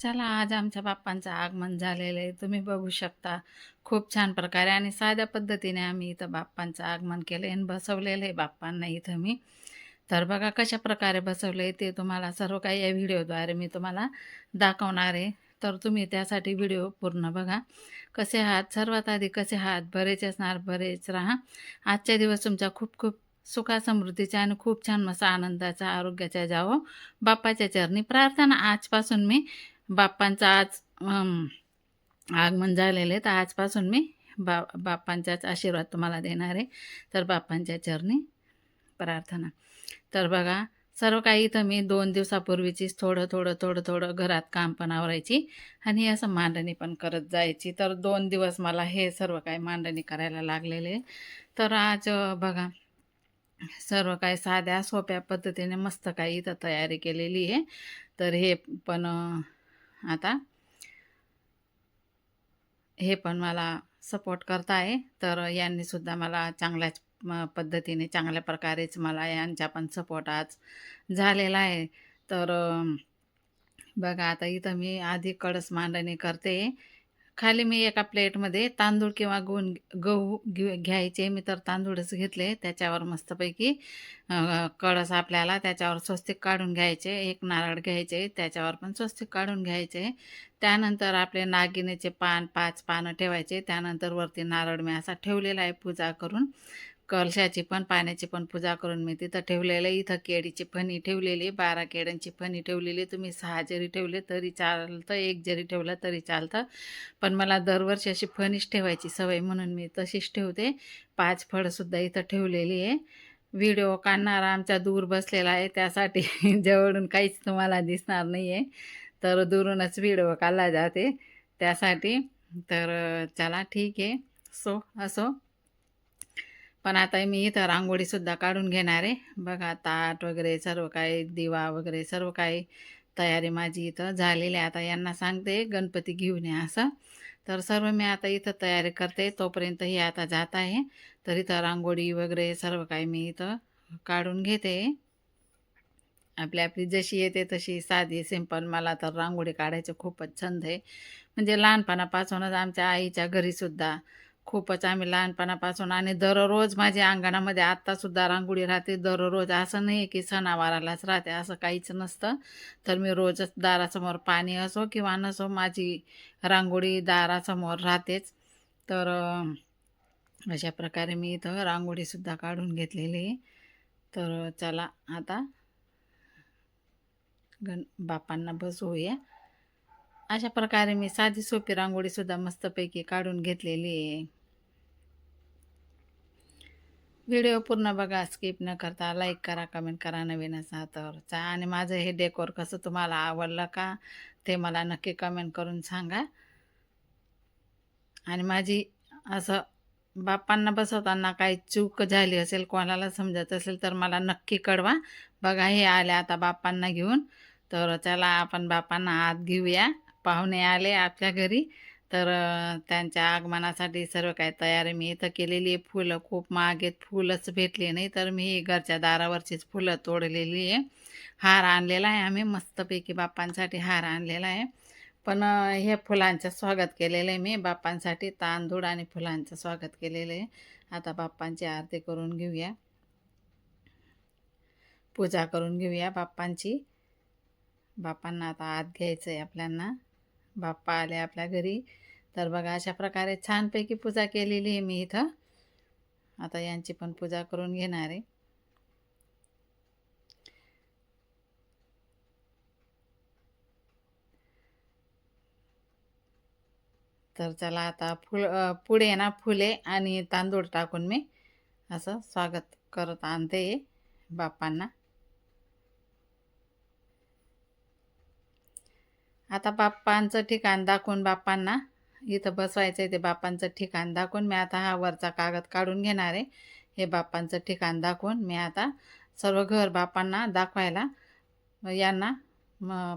चला आज आमच्या बाप्पांचं आगमन झालेलं आहे. तुम्ही बघू शकता खूप छान प्रकारे आणि साध्या पद्धतीने आम्ही इथं बाप्पांचं आगमन केलं आहे आणि बसवलेलं आहे बाप्पांना इथं मी. तर बघा कशा प्रकारे बसवलं आहे ते तुम्हाला सर्व काही या व्हिडिओद्वारे मी तुम्हाला दाखवणार आहे. तर तुम्ही त्यासाठी व्हिडिओ पूर्ण बघा. कसे आहात? सर्वात आधी कसे आहात? बरेच असणार बरेच राहा. आजच्या दिवस तुमचा खूप खूप सुखा समृद्धीचा आणि खूप छान मस्त आनंदाचा आरोग्याचा जावो. बाप्पाच्या चरणी प्रार्थना आजपासून मी बाप्पांचं आज आगमन झालेलं आहे. तर आजपासून मी बा बाप्पांचाच आशीर्वाद तुम्हाला देणार आहे. तर बाप्पांच्या चरणी प्रार्थना. तर बघा सर्व काही इथं मी दोन दिवसापूर्वीचीच थोडं थोडं थोडं थोडं घरात काम पण आवरायची आणि असं मांडणी पण करत जायची. तर दोन दिवस मला हे सर्व काही मांडणी करायला लागलेले तर आज बघा सर्व काही साध्या सोप्या पद्धतीने मस्त काही इथं तयारी केलेली आहे. तर हे पण आता. हे पण मला सपोर्ट करताय तर यांनी सुद्धा मला चांगल्याच पद्धतीने चांगल्या प्रकारेच मला यांचा पण सपोर्ट आज झालेला आहे. तर बघा आता इथं मी आधी कळस मांडणी करते. खाली मी एका प्लेटमध्ये तांदूळ किंवा गुण गहू घेऊ घ्यायचे. मी तर तांदूळच घेतले. त्याच्यावर मस्तपैकी कळस आपल्याला त्याच्यावर स्वस्तिक काढून घ्यायचे. एक नारळ घ्यायचे. त्याच्यावर पण स्वस्तिक काढून घ्यायचे. त्यानंतर आपले नागिनेचे पान पाच पानं ठेवायचे. त्यानंतर वरती नारळ मी असा ठेवलेला आहे पूजा करून. कलशाची पण पाण्याची पण पूजा करून मी तिथं ठेवलेलं आहे. इथं केळीची फणी ठेवलेली बारा केळ्यांची फणी ठेवलेली तुम्ही सहा जरी ठेवले तरी चालतं एक जरी ठेवलं तरी चालतं. पण मला दरवर्षी अशी फणीच ठेवायची सवय म्हणून मी तशीच ठेवते. पाच फळंसुद्धा इथं ठेवलेली आहे. व्हिडिओ काढणारा आमच्या दूर बसलेला आहे त्यासाठी जवळून काहीच तुम्हाला दिसणार नाही आहे तर दुरूनच व्हिडिओ काढला जाते त्यासाठी. तर चला ठीक आहे. सो असो. पण आता मी इथं रांगोळीसुद्धा काढून घेणार आहे. बघा ताट वगैरे सर्व काही दिवा वगैरे सर्व काही तयारी माझी इथं झालेली आहे. आता यांना सांगते गणपती घेऊन या असं. तर सर्व मी आता इथं तयारी करते. तोपर्यंत ही आता जात आहे. तर इथं रांगोळी वगैरे सर्व काही मी इथं काढून घेते. आपली आपली जशी येते तशी साधी सिंपल. मला तर रांगोळी काढायचं खूपच छंद आहे. म्हणजे लहानपणापासूनच आमच्या आईच्या घरीसुद्धा खूपच आम्ही लहानपणापासून आणि दररोज माझ्या अंगणामध्ये आत्तासुद्धा रांगोळी राहते. दररोज असं नाही की सणावारालाच राहते असं काहीच नसतं. तर मी रोजच दारासमोर पाणी असो किंवा नसो माझी रांगोळी दारासमोर राहतेच. तर अशा प्रकारे मी इथं रांगोळीसुद्धा काढून घेतलेली आहे. तर चला आता गण बापांना बसवूया. अशा प्रकारे मी साधी सोपी रांगोळीसुद्धा मस्तपैकी काढून घेतलेली आहे. व्हिडिओ पूर्ण बघा स्किप न करता लाईक करा कमेंट करा नवीन असा तर चा. आणि माझं हे डेकोर कसं तुम्हाला आवडलं का ते मला नक्की कमेंट करून सांगा. आणि माझी असं बाप्पांना बसवताना काही चूक झाली असेल कोणाला समजत असेल तर मला नक्की कळवा. बघा हे आले आता बाप्पांना घेऊन. तर चला आपण बाप्पांना आत घेऊया. पाहुणे आले आपल्या घरी. तर त्यांच्या आगमनासाठी सर्व काही तयारी मी इथं केलेली आहे. फुलं खूप महाग फुलंच भेटली नाही तर मी घरच्या दारावरचीच फुलं तोडलेली आहे. हार आणलेला आहे आम्ही मस्तपैकी बाप्पांसाठी हार आणलेला आहे. पण हे फुलांचं स्वागत केलेलं आहे मी बाप्पांसाठी तांदूळ आणि फुलांचं स्वागत केलेलं आहे. आता बाप्पांची आरती करून घेऊया. पूजा करून घेऊया बाप्पांची. बाप्पांना आता आत घ्यायचं आहे आपल्यांना. बाप्पा आले आपल्या घरी. तर बघा अशा प्रकारे छानपैकी पूजा केलेली आहे मी इथं. आता यांची पण पूजा करून घेणार आहे. तर चला आता फुल पुढे ना फुले आणि तांदूळ टाकून मी असं स्वागत करत आणते बाप्पांना. आता बाप्पांचं ठिकाण दाखवून बाप्पांना. इथं बसवायचं आहे ते बाप्पांचं ठिकाण दाखवून. मी आता हा वरचा कागद काढून घेणार आहे. हे बाप्पांचं ठिकाण दाखवून मी आता सर्व घर बाप्पांना दाखवायला यांना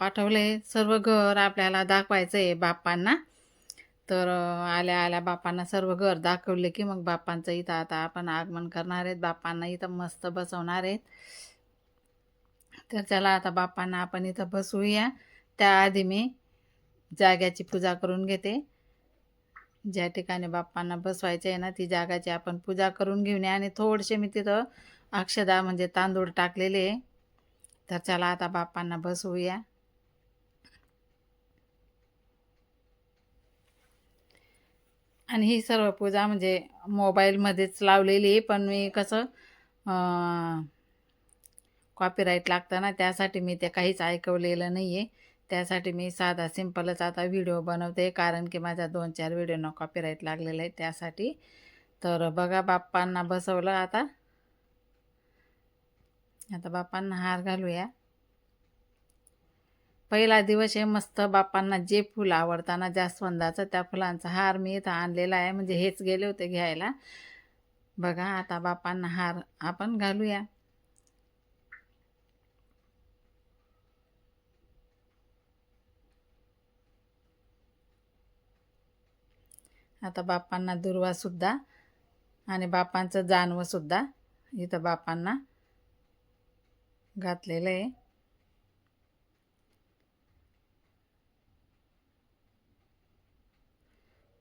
पाठवलं आहे. सर्व घर आपल्याला दाखवायचं आहे बाप्पांना. तर आल्या आल्या बाप्पांना सर्व घर दाखवले की मग बाप्पांचं इथं आता आपण आगमन करणार आहेत. बाप्पांना इथं मस्त बसवणार आहेत. तर चला आता बाप्पांना आपण इथं बसवूया. त्याआधी मी जाग्याची पूजा करून घेते. ज्या ठिकाणी बाप्पांना बसवायचे आहे ना ती जागाची आपण पूजा करून घेऊन या. आणि थोडेसे मी तिथं अक्षदा म्हणजे तांदूळ टाकलेले आहे. तर चला आता बाप्पांना बसवूया. आणि ही सर्व पूजा म्हणजे मोबाईलमध्येच लावलेली आहे. पण मी कसं कॉपीराईट लागतं ना त्यासाठी मी ते काहीच ऐकवलेलं नाही आहे त्यासाठी मी साधा सिंपलच आता व्हिडिओ बनवते कारण की माझ्या दोन चार व्हिडिओना कॉपीराईट लागलेलं आहे त्यासाठी. तर बघा बाप्पांना बसवलं आता. आता बाप्पांना हार घालूया. पहिला दिवस आहे मस्त बाप्पांना जे फुलं आवडताना जास्वंदाचं त्या फुलांचा हार मी इथं आणलेला आहे. म्हणजे हेच गेले होते घ्यायला. बघा आता बाप्पांना हार आपण घालूया. आता बापांना दुर्वासुद्धा आणि बापांचं जानवंसुद्धा इथं बापांना घातलेलं आहे.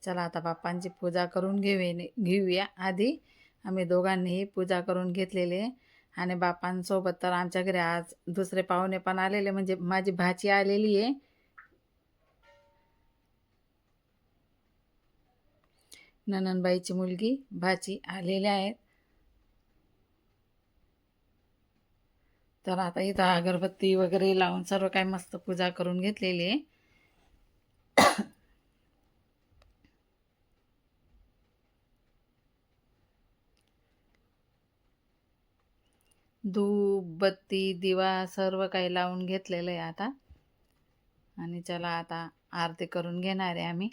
चला आता बाप्पांची पूजा करून घेऊया घेऊया. आधी आम्ही दोघांनीही पूजा करून घेतलेली आहे. आणि बापांसोबत तर आमच्या घरी आज दुसरे पाहुणे पण आलेले म्हणजे माझी भाची आलेली आहे. नननबाईची मुलगी भाची आलेल्या आहेत. तर आता इथं अगरबत्ती वगैरे लावून सर्व काही मस्त पूजा करून घेतलेली आहे. धूप बत्ती दिवा सर्व काही लावून घेतलेलं आहे आता. आणि चला आता आरती करून घेणार आहे आम्ही.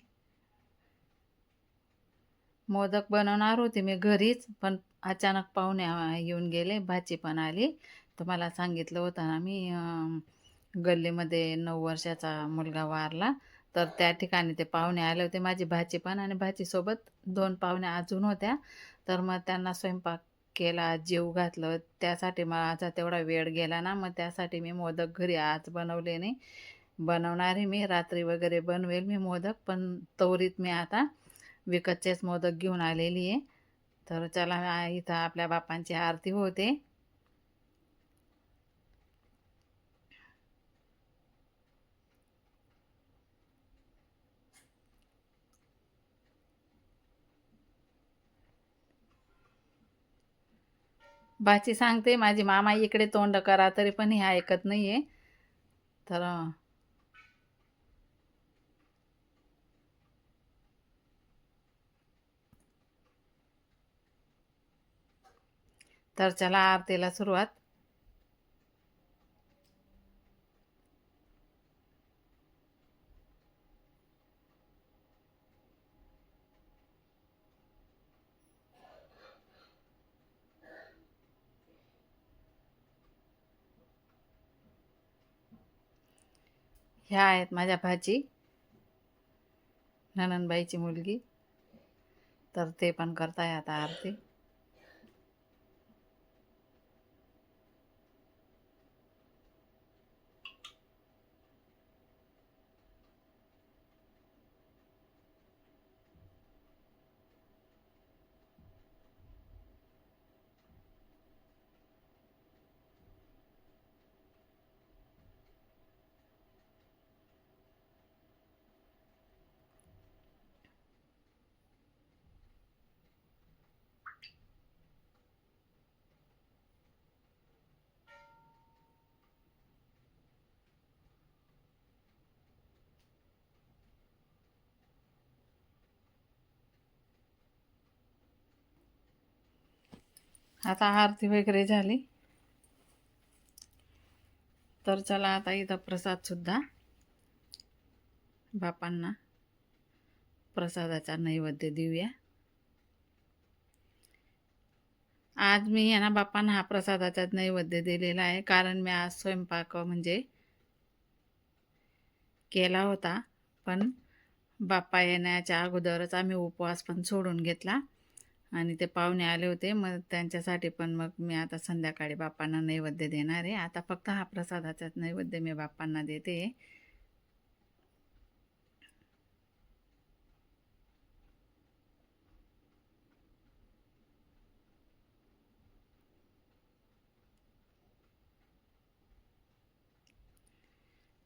मोदक बनवणार होते मी घरीच पण अचानक पाहुणे येऊन गेले भाची पण आली. तुम्हाला सांगितलं होतं ना मी गल्लीमध्ये नऊ वर्षाचा मुलगा वारला. तर त्या ठिकाणी ते पाहुणे आले होते माझी भाची पण आणि भाचीसोबत दोन पाहुणे अजून होत्या. तर मग त्यांना स्वयंपाक केला जेव घातलं. त्यासाठी माझा तेवढा वेळ गेला ना मग त्यासाठी मी मोदक घरी आज बनवले नाही. बनवणारे मी रात्री वगैरे बनवेल मी मोदक पण तवरीत मी आता विकतचेच मोदक घेऊन आलेली आहे. तर चला इथं आपल्या बापांची आरती होते. बाची सांगते माझी मामा इकडे तोंड करा तरी पण हे ऐकत नाही आहे तर तर चला आरतीला सुरुवात. ह्या आहेत माझ्या भाची नननबाईची मुलगी. तर ते पण करताय आता आरती. आता आरती वगैरे झाली. तर चला आता इथं प्रसादसुद्धा बापांना प्रसादाचा नैवेद्य देऊया. आज मी यांना बापांना हा प्रसादाचा नैवेद्य दिलेला आहे. कारण मी आज स्वयंपाक म्हणजे केला होता. पण बाप्पा येण्याच्या अगोदरच आम्ही उपवास पण सोडून घेतला. आणि ते पाहुणे आले होते. मग त्यांच्यासाठी पण मग मी आता संध्याकाळी बाप्पांना नैवेद्य देणार आहे. आता फक्त हा प्रसादाचाच नैवेद्य मी बाप्पांना देते.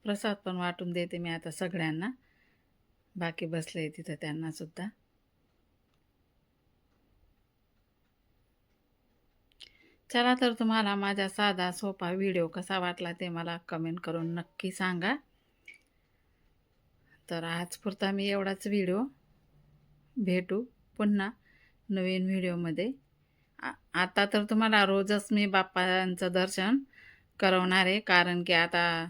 प्रसाद पण वाटून देते मी आता सगळ्यांना. बाकी बसले तिथं त्यांनासुद्धा चला तर तुम्हाला माझा साधा सोपा व्हिडिओ कसा वाटला ते मला कमेंट करून नक्की सांगा. तर आजपुरता मी एवढाच व्हिडिओ भेटू पुन्हा नवीन व्हिडिओमध्ये आ- आता तर तुम्हाला रोजच मी बाप्पांचं दर्शन करवणार आहे कारण की आता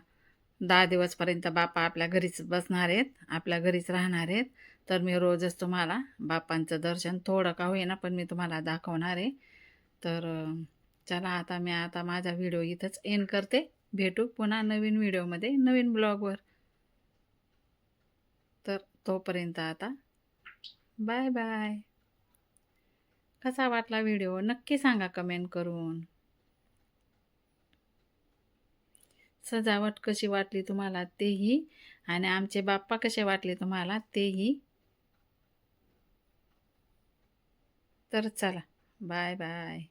दहा दिवसपर्यंत बाप्पा आपल्या घरीच बसणार आहेत आपल्या घरीच राहणार आहेत. तर मी रोजच तुम्हाला बाप्पांचं दर्शन थोडं का होईना पण मी तुम्हाला दाखवणार आहे. तर चला आता मी आता माझा व्हिडिओ इथंच एंड करते. भेटू पुन्हा नवीन व्हिडिओमध्ये नवीन ब्लॉगवर तर तोपर्यंत आता बाय बाय कसा वाटला व्हिडिओ नक्की सांगा कमेंट करून. सजावट कशी वाटली तुम्हाला तेही आणि आमचे बाप्पा कसे वाटले तुम्हाला तेही. तर चला बाय बाय